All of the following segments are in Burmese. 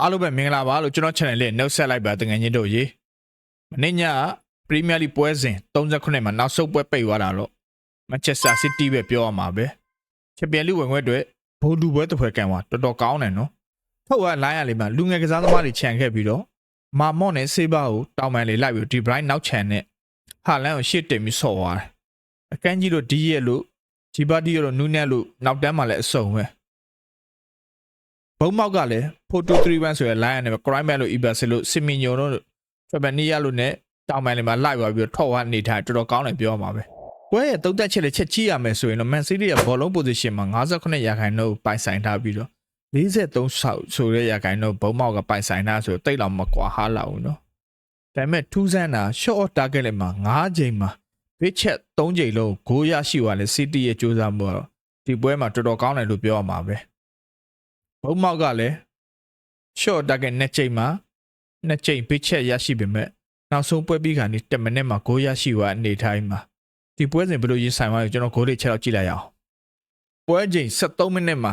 အားလုံးပဲမင်္ဂလာပါလို့ကျွန်တော် channel လေးနှုတ်ဆက်လိုက်ပါတငယ်ချင်းတို့ရေမနေ့ညပရီးမီးယားလိပွဲစဉ်39မှာနောက်ဆုံးပွဲပိတ်သွားတာတော့မန်ချက်စတာစီးတီးပဲပြောရမှာပဲချန်ပီယံလိဝင်ခွင့်အတွက်ဘိုလ်လူပွဲတစ်ဖွဲကန်သွားတော်တော်ကောင်းတယ်နော်ထုတ်ရလိုင်းရလေးမှာလူငယ်ကစားသမားတွေခြံခဲ့ပြီးတော့မာမော့နဲ့ဆေးဘာကိုတောင်းပန်လေးလိုက်ပြီးဒီဘရိုင်းနောက်ခြံနဲ့ဟာလန်ကိုရှစ်တင်ပြီးဆော့သွားတယ်အကန်းကြီးတို့ဒီရဲ့လို့ဂျီဘာဒီရဲ့လို့နူးနဲ့လို့နောက်တန်းမှာလည်းအစုံပဲ ဘုံမောက်ကလည်း4231ဆိုတဲ့ line နဲ့ crime man လို့ ibas လို့စင်မီညိုတို့ဖက်ဘနီယာလို့နဲ့တောင်ပိုင်းလေးမှာလိုက်သွားပြီးတော့ထော့ဝအနေထားတော်တော်ကောင်းတယ်ပြောမှာပဲ။ပွဲရဲ့တုံးတက်ချက်လေးချက်ကြည့်ရမယ်ဆိုရင်တော့ Man City ရဲ့ဘောလုံး position မှာ58ရာခိုင်နှုန်းပိုင်ဆိုင်ထားပြီးတော့43ဆောက်ဆိုတဲ့ရာခိုင်နှုန်းဘုံမောက်ကပိုင်ဆိုင်ထားဆိုတော့တိတ်လောက်မကွာဟားလောက်ဘူးနော်။ဒါပေမဲ့ထူးဆန်းတာ short target လေးမှာ9ချိန်မှာ big check 3ချိန်လုံးဂိုးရရှိသွားလဲ City ရဲ့စူးစမ်းမှုကတော့ဒီပွဲမှာတော်တော်ကောင်းတယ်လို့ပြောရမှာပဲ။ ဘုံမောက်ကလည်း short target နှစ်ချိန်မှာနှစ်ချိန်ပိတ်ချက်ရရှိပေမဲ့နောက်ဆုံးပွဲပြီးခါနေ10မိနစ်မှာဂိုးရရှိသွားအနေထိုင်းမှာဒီပွဲစဉ်ဘယ်လိုရင်ဆိုင်သွားလဲကျွန်တော်ဂိုးလေးချက်တော့ကြည့်လိုက်ရအောင်ပွဲချိန်73မိနစ်မှာ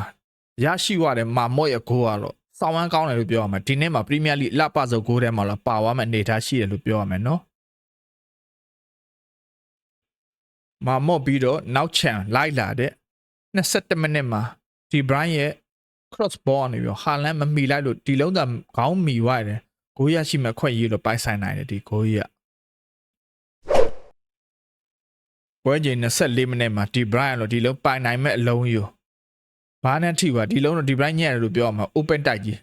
ရရှိသွားတဲ့မာမော့ရဲ့ဂိုးကတော့စောင်းဝမ်းကောင်းတယ်လို့ပြောရမှာဒီနေ့မှာပရီးမီးယားလိလပစုပ်ဂိုးထဲမှာတော့ပါသွားမှအနေထားရှိတယ်လို့ပြောရမယ်နော်မာမော့ပြီးတော့နောက်ချန်လိုက်လာတဲ့27မိနစ်မှာဒီဘရိုင်းရဲ့ cross ball နေပြီးဟာလန်မမီလိုက်လို့ဒီလုံးသာခေါင်းမီသွားတယ်ဂိုးရရှိမဲ့ခွက်ရေးလို့ပိုင်ဆိုင်နိုင်တယ်ဒီဂိုးကြီးကပွဲချိန်24မိနစ်မှာဒီ Brian လို့ဒီလုံးပိုင်နိုင်မဲ့အလုံးယူဘာနဲ့ထိပါဒီလုံးတော့ဒီ Brian ညံ့တယ်လို့ပြောရမှာ open တိုက်ကြီး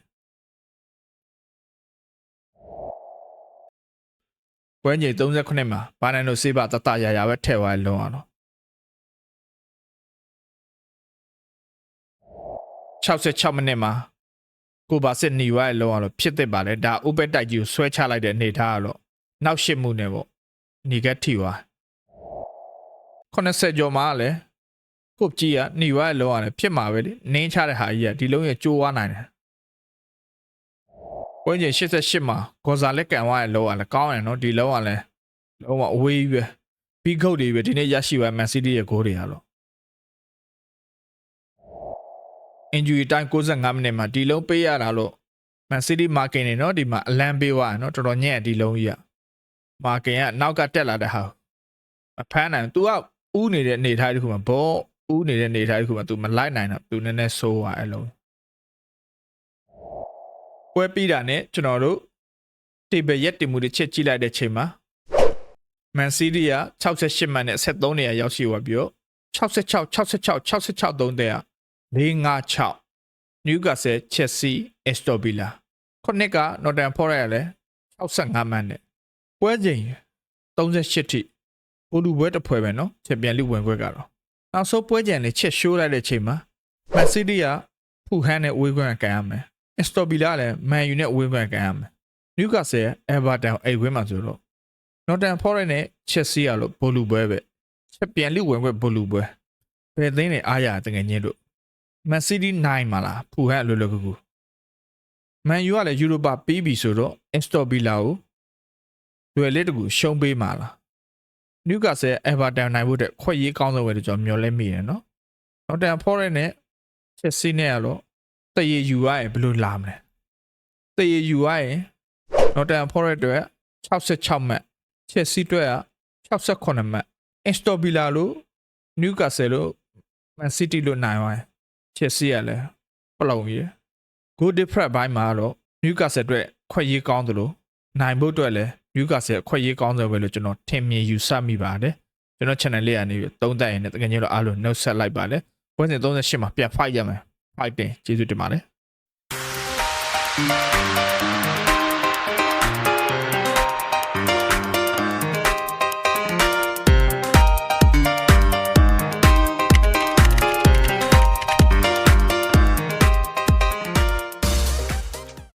ပွဲချိန်38မှာဘာနဲ့လို့စေးပါတတရရပဲထည့်သွားတယ်လုံးအောင် 66မိနစ်မှာကိုပါစစ်နေဝိုင်းလုံးအောင်ဖြစ်သက်ပါလေဒါ open တိုက်ကြီးကိုဆွဲချလိုက်တဲ့အနေထားကတော့နောက်ရှစ်မှုနဲ့ပေါ့နေကထိပါ80ကျော်မှာလည်းကုတ်ကြီးကနေဝိုင်းလုံးအောင်ဖြစ်မှာပဲလေနင်းချတဲ့ဟာကြီးကဒီလုံးရဲ့ကျိုးဝါနိုင်တယ်ဝင်းကျင်88မှာဂေါ်ဇာလက်ကန်ဝါရဲ့လုံးအောင်လည်းကောင်းတယ်နော်ဒီလုံးအောင်လည်းလုံးဝအဝေးကြီးပဲပြီးခုတ်တွေပဲဒီနေ့ရရှိပါမန်စီးတီးရဲ့ဂိုးတွေကတော့ injury time 65မိနစ်မှာဒီလုံးပေးရတာလို့ Man City marking နေเนาะဒီမှာအလန်ပေးသွားတယ်เนาะတော်တော်ညံ့ဒီလုံးကြီးอ่ะ marking ကနောက်ကတက်လာတဲ့ဟာမဖမ်းနိုင် तू ကဥနေတဲ့အနေထားတစ်ခုမှာဘောဥနေတဲ့အနေထားတစ်ခုမှာ तू မလိုက်နိုင်တော့ तू နည်းနည်းဆိုးသွားအဲ့လုံးပွဲပြီးတာနဲ့ကျွန်တော်တို့ table ရက်တင်မှုတွေချက်ကြည့်လိုက်တဲ့ချိန်မှာ Man City က68မှတ်နဲ့73နေရာရောက်ရှိသွားပြီးတော့66 66 66 3တဲ့ 656 Newcastle Chelsea Aston Villa ခုနှစ်က Northern Forest လည်း65မှတ်နဲ့ပွဲချိန်38ထိအိုလူပွဲတစ်ပွဲပဲနော်ချက်ပြန်လူဝင်ပွဲကတော့နောက်ဆုံးပွဲချိန်လည်းချက်ရှိုးလိုက်တဲ့ချိန်မှာ Man City ကဖူဟန်နဲ့ဝေးခွင့်ကန်ရမယ် Aston Villa လည်း Man U နဲ့ဝေးခွင့်ကန်ရမယ် Newcastle Everton အိမ်ဝင်းမှာဆိုတော့ Northern Forest နဲ့ Chelsea ကလို့ဘောလူပွဲပဲချက်ပြန်လူဝင်ခွင့်ဘောလူပွဲဘယ်သိန်းနဲ့အားရတကယ်ချင်းတို့ Man City 9မှာလားဖူဟန်အလိုလိုကူကူ Man U ကလည်း Europa ပြီးပြီဆိုတော့ Aston Villa ကိုလွယ်လေးတကူရှုံးပေးမှာလား Newcastle Everton နိုင်ဖို့တဲ့ခွက်ရေးကောင်းဆုံးပဲလို့ကျွန်တော်မျှော်လင့်မိတယ်နော် Nottingham Forest နဲ့ Chelsea နဲ့ကတော့တရေယူရရင်ဘယ်လိုလာမလဲတရေယူရရင် Nottingham Forest အတွက်66မှတ် Chelsea အတွက်က68မှတ် Aston Villa လို့ Newcastle လို့ Man City လို့နိုင်သွားရင် ချက်စီရလဲပလုံရ good different ဘိုင်းမှာတော့ Newcastle အတွက်ခွက်ရေးကောင်းသလိုနိုင်ဖို့အတွက်လည်း Newcastle ခွက်ရေးကောင်းတယ်ပဲလို့ကျွန်တော်ထင်မြင်ယူဆမိပါတယ်ကျွန်တော် channel လေးကနေပြီးသုံးသပ်ရင်လည်းတကယ်ကြီးတော့အားလုံးနှုတ်ဆက်လိုက်ပါတယ်ပွဲစဉ်38မှာပြန် fight ရမယ် fight တင်ကျေးဇူးတင်ပါတယ်